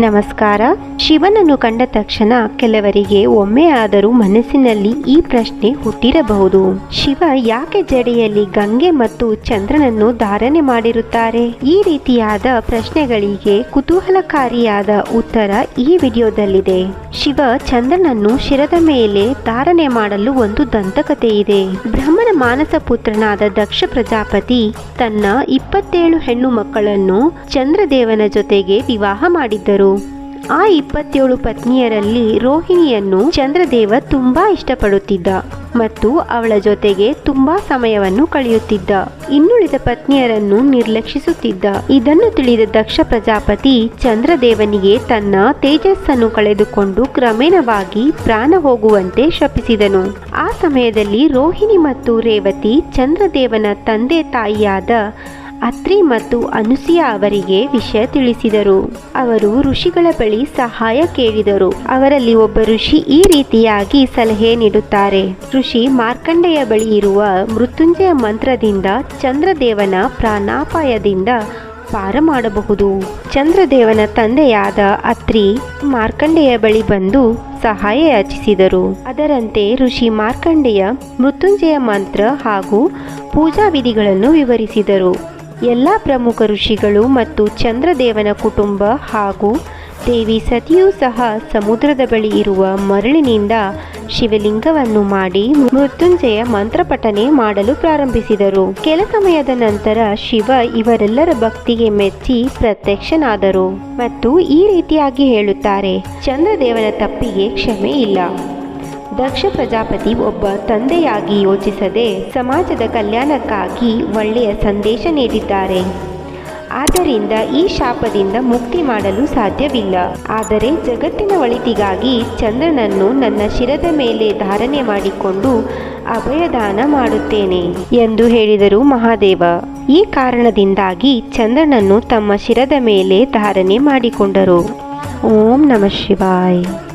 ನಮಸ್ಕಾರ. ಶಿವನನ್ನು ಕಂಡ ತಕ್ಷಣ ಕೆಲವರಿಗೆ ಒಮ್ಮೆ ಆದರೂ ಮನಸ್ಸಿನಲ್ಲಿ ಈ ಪ್ರಶ್ನೆ ಹುಟ್ಟಿರಬಹುದು. ಶಿವ ಯಾಕೆ ಜಡೆಯಲ್ಲಿ ಗಂಗೆ ಮತ್ತು ಚಂದ್ರನನ್ನು ಧಾರಣೆ ಮಾಡಿರುತ್ತಾರೆ? ಈ ರೀತಿಯಾದ ಪ್ರಶ್ನೆಗಳಿಗೆ ಕುತೂಹಲಕಾರಿಯಾದ ಉತ್ತರ ಈ ವಿಡಿಯೋದಲ್ಲಿದೆ. ಶಿವ ಚಂದ್ರನನ್ನು ಶಿರದ ಮೇಲೆ ಧಾರಣೆ ಮಾಡಲು ಒಂದು ದಂತಕತೆ ಇದೆ ಬ್ರಹ್ಮನ ಮಾನಸ ಪುತ್ರನಾದ ದಕ್ಷ ಪ್ರಜಾಪತಿ ತನ್ನ ಇಪ್ಪತ್ತೇಳು ಹೆಣ್ಣು ಮಕ್ಕಳನ್ನು ಚಂದ್ರದೇವನ ಜೊತೆಗೆ ವಿವಾಹ ಮಾಡಿದ್ದರು. ಆ ಇಪ್ಪತ್ತೇಳು ಪತ್ನಿಯರಲ್ಲಿ ರೋಹಿಣಿಯನ್ನು ಚಂದ್ರದೇವ ತುಂಬಾ ಇಷ್ಟಪಡುತ್ತಿದ್ದ ಮತ್ತು ಅವಳ ಜೊತೆಗೆ ತುಂಬಾ ಸಮಯವನ್ನು ಕಳೆಯುತ್ತಿದ್ದ. ಇನ್ನುಳಿದ ಪತ್ನಿಯರನ್ನು ನಿರ್ಲಕ್ಷಿಸುತ್ತಿದ್ದ. ಇದನ್ನು ತಿಳಿದ ದಕ್ಷ ಪ್ರಜಾಪತಿ ಚಂದ್ರದೇವನಿಗೆ ತನ್ನ ತೇಜಸ್ಸನ್ನು ಕಳೆದುಕೊಂಡು ಕ್ರಮೇಣವಾಗಿ ಪ್ರಾಣ ಹೋಗುವಂತೆ ಶಪಿಸಿದನು. ಆ ಸಮಯದಲ್ಲಿ ರೋಹಿಣಿ ಮತ್ತು ರೇವತಿ ಚಂದ್ರದೇವನ ತಂದೆ ತಾಯಿಯಾದ ಅತ್ರಿ ಮತ್ತು ಅನುಸಿಯ ಅವರಿಗೆ ವಿಷಯ ತಿಳಿಸಿದರು. ಅವರು ಋಷಿಗಳ ಬಳಿ ಸಹಾಯ ಕೇಳಿದರು. ಅವರಲ್ಲಿ ಒಬ್ಬ ಋಷಿ ಈ ರೀತಿಯಾಗಿ ಸಲಹೆ ನೀಡುತ್ತಾರೆ. ಋಷಿ ಮಾರ್ಕಂಡೆಯ ಬಳಿ ಇರುವ ಮೃತ್ಯುಂಜಯ ಮಂತ್ರದಿಂದ ಚಂದ್ರದೇವನ ಪ್ರಾಣಾಪಾಯದಿಂದ ಪಾರ ಮಾಡಬಹುದು. ಚಂದ್ರದೇವನ ತಂದೆಯಾದ ಅತ್ರಿ ಮಾರ್ಕಂಡೆಯ ಬಳಿ ಬಂದು ಸಹಾಯ ಯಾಚಿಸಿದರು. ಅದರಂತೆ ಋಷಿ ಮಾರ್ಕಂಡೆಯ ಮೃತ್ಯುಂಜಯ ಮಂತ್ರ ಹಾಗೂ ಪೂಜಾ ವಿಧಿಗಳನ್ನು ವಿವರಿಸಿದರು. ಎಲ್ಲ ಪ್ರಮುಖ ಋಷಿಗಳು ಮತ್ತು ಚಂದ್ರದೇವನ ಕುಟುಂಬ ಹಾಗೂ ದೇವಿ ಸತಿಯೂ ಸಹ ಸಮುದ್ರದ ಬಳಿ ಇರುವ ಮರಳಿನಿಂದ ಶಿವಲಿಂಗವನ್ನು ಮಾಡಿ ಮೃತ್ಯುಂಜಯ ಮಂತ್ರಪಠನೆ ಮಾಡಲು ಪ್ರಾರಂಭಿಸಿದರು. ಕೆಲ ಸಮಯದ ನಂತರ ಶಿವ ಇವರೆಲ್ಲರ ಭಕ್ತಿಗೆ ಮೆಚ್ಚಿ ಪ್ರತ್ಯಕ್ಷನಾದರು. ಮತ್ತು ಈ ರೀತಿಯಾಗಿ ಹೇಳುತ್ತಾರೆ, ಚಂದ್ರದೇವನ ತಪ್ಪಿಗೆ ಕ್ಷಮೆ ಇಲ್ಲ. ದಕ್ಷ ಪ್ರಜಾಪತಿ ಒಬ್ಬ ತಂದೆಯಾಗಿ ಯೋಚಿಸದೆ ಸಮಾಜದ ಕಲ್ಯಾಣಕ್ಕಾಗಿ ಒಳ್ಳೆಯ ಸಂದೇಶ ನೀಡಿದ್ದಾರೆ. ಆದ್ದರಿಂದ ಈ ಶಾಪದಿಂದ ಮುಕ್ತಿ ಮಾಡಲು ಸಾಧ್ಯವಿಲ್ಲ. ಆದರೆ ಜಗತ್ತಿನ ಒಳಿತಿಗಾಗಿ ಚಂದ್ರನನ್ನು ನನ್ನ ಶಿರದ ಮೇಲೆ ಧಾರಣೆ ಮಾಡಿಕೊಂಡು ಅಭಯದಾನ ಮಾಡುತ್ತೇನೆ ಎಂದು ಹೇಳಿದರು ಮಹಾದೇವ. ಈ ಕಾರಣದಿಂದಾಗಿ ಚಂದ್ರನನ್ನು ತಮ್ಮ ಶಿರದ ಮೇಲೆ ಧಾರಣೆ ಮಾಡಿಕೊಂಡರು. ಓಂ ನಮಃ ಶಿವಾಯ್.